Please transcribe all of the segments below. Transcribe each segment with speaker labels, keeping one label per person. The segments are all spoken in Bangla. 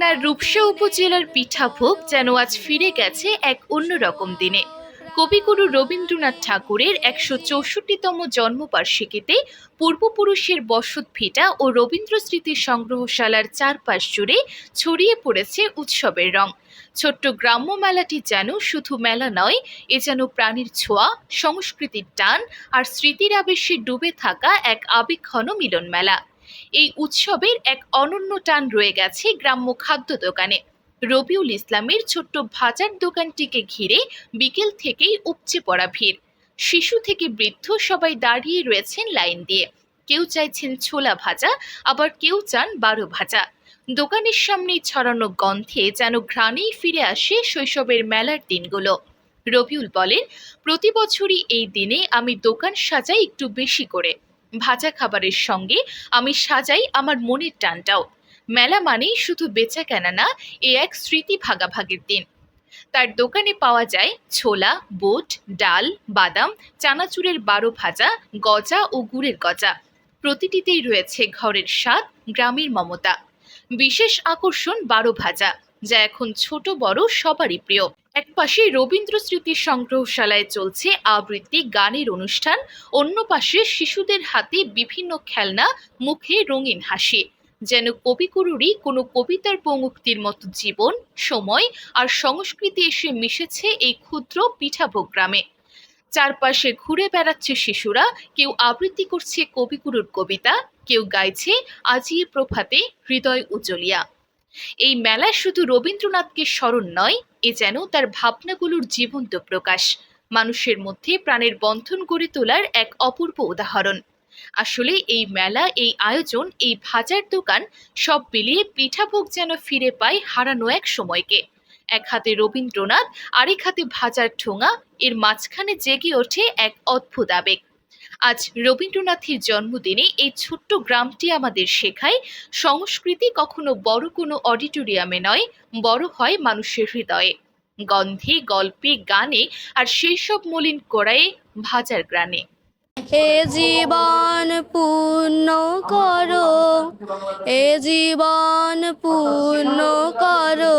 Speaker 1: খুলনার রূপসা উপজেলার পিঠাভোগ যেন আজ ফিরে গেছে এক অন্যরকম দিনে। কবিগুরু রবীন্দ্রনাথ ঠাকুরের একশো চৌষট্টিতম জন্মবার্ষিকীতে পূর্বপুরুষের বসত ভিটা ও রবীন্দ্র স্মৃতি সংগ্রহশালার চারপাশ জুড়ে ছড়িয়ে পড়েছে উৎসবের রং। ছোট্ট গ্রাম্য মেলাটি যেন শুধু মেলা নয়, এ যেন প্রাণীর ছোঁয়া, সংস্কৃতির টান আর স্মৃতির আবেশে ডুবে থাকা এক আবেগঘন মিলন মেলা এই উৎসবের এক অনন্য টান রয়ে গেছে গ্রাম্য খাদ্য দোকানে। রবিউল ইসলামের ছোট্ট ভাজার দোকানটিকে ঘিরে বিকেল থেকেই উপচে পড়া ভিড়। শিশু থেকে বৃদ্ধ সবাই দাঁড়িয়ে রয়েছেন লাইন দিয়ে। কেউ চাইছেন ছোলা ভাজা, আবার কেউ চান বারো ভাজা। দোকানের সামনে ছড়ানো গন্ধে যেন ঘ্রাণেই ফিরে আসে শৈশবের মেলার দিনগুলো। রবিউল বলেন, প্রতি বছরই এই দিনে আমি দোকান সাজাই একটু বেশি করে। ভাজা খাবারের সঙ্গে আমি সাজাই আমার মনের টানটাও। মেলা মানেই শুধু বেচা কেনা না, এ এক স্মৃতি ভাগাভাগির দিন। তার দোকানে পাওয়া যায় ছোলা, বুট, ডাল, বাদাম, চানাচুরের বারো ভাজা, গজা ও গুড়ের গজা। প্রতিটিতেই রয়েছে ঘরের স্বাদ, গ্রামের মমতা। বিশেষ আকর্ষণ বারো ভাজা। যা এখন ছোট বড় সবারই প্রিয়। একপাশে রবীন্দ্র স্মৃতি সংগ্রহশালায় চলছে আবৃত্তি, গানের অনুষ্ঠান, অন্য পাশে শিশুদের হাতে বিভিন্ন খেলনা, মুখে রঙিন হাসি। যেন কবিগুরুরই কোনো কবিতার পঙ্গুক্তির মতো জীবন, সময় আর সংস্কৃতি এসে মিশেছে এই ক্ষুদ্র পিঠাভোগ গ্রামে। চারপাশে ঘুরে বেড়াচ্ছে শিশুরা, কেউ আবৃত্তি করছে কবিগুরুর কবিতা, কেউ গাইছে আজিয়ে প্রভাতে হৃদয় উজ্জ্বলিয়া। এই মেলা শুধু রবীন্দ্রনাথকে স্মরণ নয়, এ যেন তার ভাবনাগুলোর জীবন্ত প্রকাশ। মানুষের মধ্যে প্রাণের বন্ধন গড়ে তোলার এক অপূর্ব উদাহরণ। আসলে এই মেলা, এই আয়োজন, এই ভাজার দোকান সব মিলিয়ে পিঠাভোগ যেন ফিরে পায় হারানো এক সময়কে। এক হাতে রবীন্দ্রনাথ, আরেক হাতে ভাজার ঠোঙা, এর মাঝখানে জেগে ওঠে এক অদ্ভুত আবেগ। আজ রবীন্দ্রনাথের জন্মদিনে এই ছোট্ট গ্রামটি আমাদের শেখায়, সংস্কৃতি কখনো বড় কোনো অডিটোরিয়ামে নয়, বড় হয় মানুষের হৃদয়ে। গন্ধে, গল্পে, গানে আর সেই সব মলিন কড়াইয়ে ভাজার গ্রানে।
Speaker 2: এ জীবন পূর্ণ করো, এ জীবন পূর্ণ করো।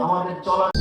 Speaker 2: করো